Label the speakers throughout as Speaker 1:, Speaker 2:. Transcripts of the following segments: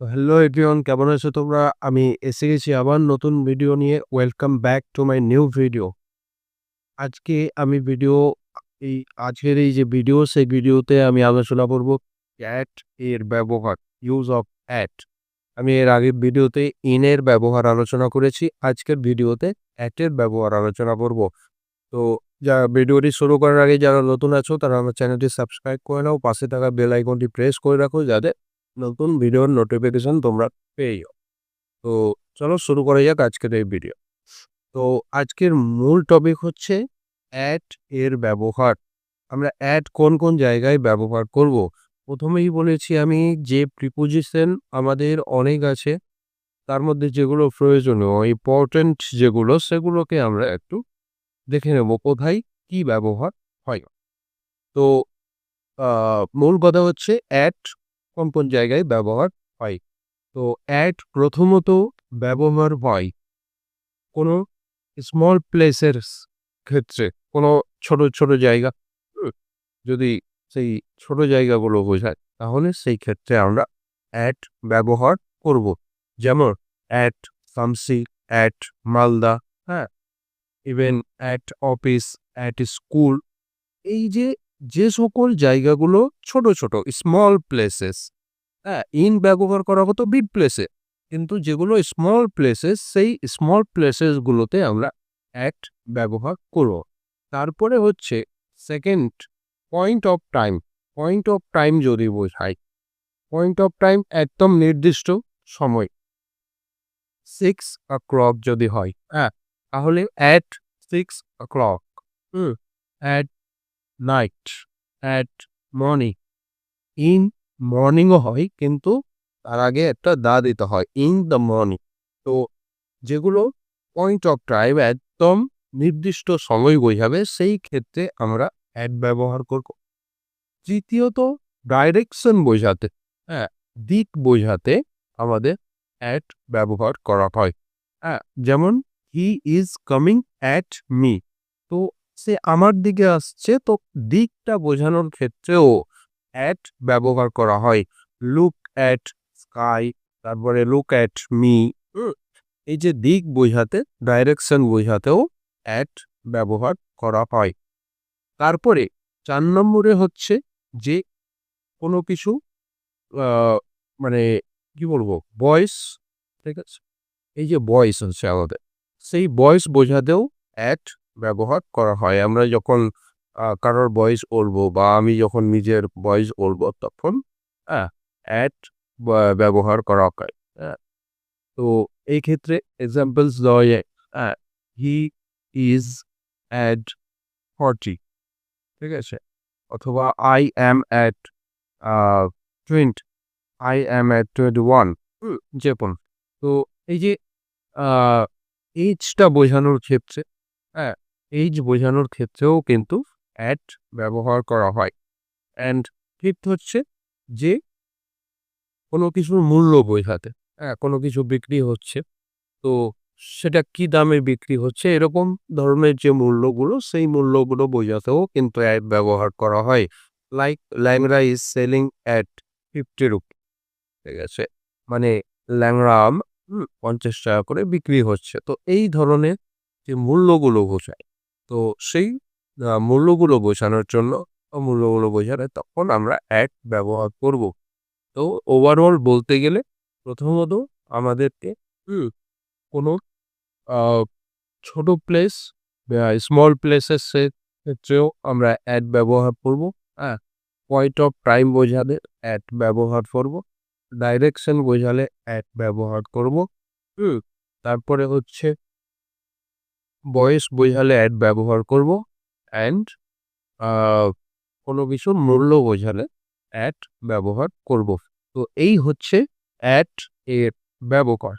Speaker 1: তো hello everyone কেমন আছো তোমরা? আমি এসে গেছি আবার নতুন ভিডিও নিয়ে। Welcome back to my new video আজকে আমি ভিডিও এই আজকের এই যে ভিডিও সেই ভিডিওতে আমি আলোচনা করব অ্যাট এর ব্যবহার ইউজ অফ অ্যাট আমি এর আগের ভিডিওতে ইনের ব্যবহার আলোচনা করেছি, আজকের ভিডিওতে অ্যাটের ব্যবহার আলোচনা করব। তো যা ভিডিওটি শুরু করার আগে যারা নতুন আছো, তারা আমার চ্যানেলটি সাবস্ক্রাইব করে নাও, পাশে থাকা বেল আইকনটি প্রেস করে রাখো, যাতে নতুন ভিডিওর নোটিফিকেশন তোমরা পেয়ে যাও। তো চলো শুরু করা যাক আজকের এই ভিডিও তো আজকের মূল টপিক হচ্ছে অ্যাড এর ব্যবহার। আমরা অ্যাড কোন কোন জায়গায় ব্যবহার করব? প্রথমেই বলেছি আমি যে প্রিপোজিশন আমাদের অনেক আছে, তার মধ্যে যেগুলো প্রয়োজনীয় ইম্পর্টেন্ট যেগুলো, সেগুলোকে আমরা একটু দেখে নেব কোথায় কি ব্যবহার হয়। তো মূল কথা হচ্ছে অ্যাড কোন কোন জায়গায় ব্যবহার হয়। তো অ্যাড প্রথমত ব্যবহার হয় কোনো স্মল প্লেসের ক্ষেত্রে, কোনো ছোট ছোট জায়গা। যদি সেই ছোট জায়গাগুলো বোঝায়, তাহলে সেই ক্ষেত্রে আমরা অ্যাট ব্যবহার করব। যেমন অ্যাট সামসি অ্যাট মালদা হ্যাঁ? Even at office at school এই যে যে সকল জায়গাগুলো ছোট ছোট স্মল প্লেসেস হ্যাঁ ইন ব্যবহার করা হতো বিগ প্লেসে কিন্তু যেগুলো স্মল প্লেসেস সেই স্মল প্লেসেসগুলোতে আমরা অ্যাট ব্যবহার করব। তারপরে হচ্ছে second point of time point of time যদি বোঝাই পয়েন্ট অফ টাইম একদম নির্দিষ্ট সময়। সিক্স ও ক্লক যদি হয় হ্যাঁ তাহলে at six o'clock hmm at night at morning in মর্নিংও হয়, কিন্তু তার আগে একটা দা দিতে হয় ইন দ্য মর্নিং তো যেগুলো পয়েন্ট অফ টাইম একদম নির্দিষ্ট সময় বোঝাবে, সেই ক্ষেত্রে আমরা অ্যাড ব্যবহার করব। তৃতীয়ত ডাইরেকশন বোঝাতে হ্যাঁ দিক বোঝাতে আমাদের অ্যাট ব্যবহার করা হয়। হ্যাঁ যেমন he is coming at me তো সে আমার দিকে আসছে, তো দিকটা বোঝানোর ক্ষেত্রেও অ্যাট ব্যবহার করা হয়। লুক অ্যাট স্কাই তারপরে লুক অ্যাট মি এই যে দিক বোঝাতে ডাইরেকশন বোঝাতেও অ্যাট ব্যবহার করা হয়। তারপরে চার নম্বরে হচ্ছে যে কোনো কিছু মানে কি বলব বয়স ঠিক আছে? এই যে বয়স হচ্ছে আমাদের, সেই বয়স বোঝাতেও অ্যাট ব্যবহার করা হয়। আমরা যখন কারোর বয়স বলব বা আমি যখন নিজের বয়স বলব তখন হ্যাঁ অ্যাট ব্যবহার করা হয় তো এই ক্ষেত্রে এক্সাম্পলস দেওয়া যায় হি ইজ অ্যাট ফর্টি ঠিক আছে? অথবা I am at twenty I am at twenty one যে তো এই যে এইজটা বোঝানোর ক্ষেত্রে হ্যাঁ এইজ বোঝানোর ক্ষেত্রেও কিন্তু অ্যাট ব্যবহার করা হয়। অ্যান্ড ফিফথ হচ্ছে যে কোনো কিছুর মূল্য বোঝাতে। হ্যাঁ কোনো কিছু বিক্রি হচ্ছে, তো সেটা কি দামে বিক্রি হচ্ছে এরকম ধরনের যে মূল্যগুলো, সেই মূল্যগুলো বোঝাতেও কিন্তু অ্যাড ব্যবহার করা হয়। Like Langra is selling at fifty rupee ঠিক আছে? মানে ল্যাংড়া আম পঞ্চাশ টাকা করে বিক্রি হচ্ছে। তো এই ধরনের যে মূল্যগুলো বোঝায়। তো সেই মূল্যগুলো বোঝানোর জন্য মূল্যগুলো বোঝালে তখন আমরা অ্যাড ব্যবহার করব। তো ওভারঅল বলতে গেলে প্রথমত আমাদেরকে কোনো ছোট প্লেস স্মল প্লেসের ক্ষেত্রেও আমরা অ্যাড ব্যবহার করব। হ্যাঁ পয়েন্ট অফ টাইম বোঝালে অ্যাড ব্যবহার করব। ডাইরেকশন বোঝালে অ্যাড ব্যবহার করব। তারপরে হচ্ছে বয়স বোঝালে অ্যাড ব্যবহার করব অ্যান্ড কোনো কিছুর মূল্য বোঝালে অ্যাড ব্যবহার করব। তো এই হচ্ছে অ্যাড এর ব্যবহার।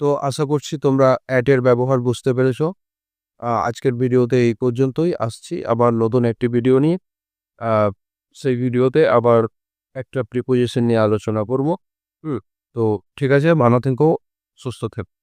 Speaker 1: তো আশা করছি তোমরা অ্যাডের ব্যবহার বুঝতে পেরেছ। আজকের ভিডিওতে এই পর্যন্তই। আসছি আবার নতুন একটি ভিডিও নিয়ে। সেই ভিডিওতে আবার একটা প্রিপোজিশন নিয়ে আলোচনা করব। তো ঠিক আছে, ভালো থেকো, সুস্থ থেকো।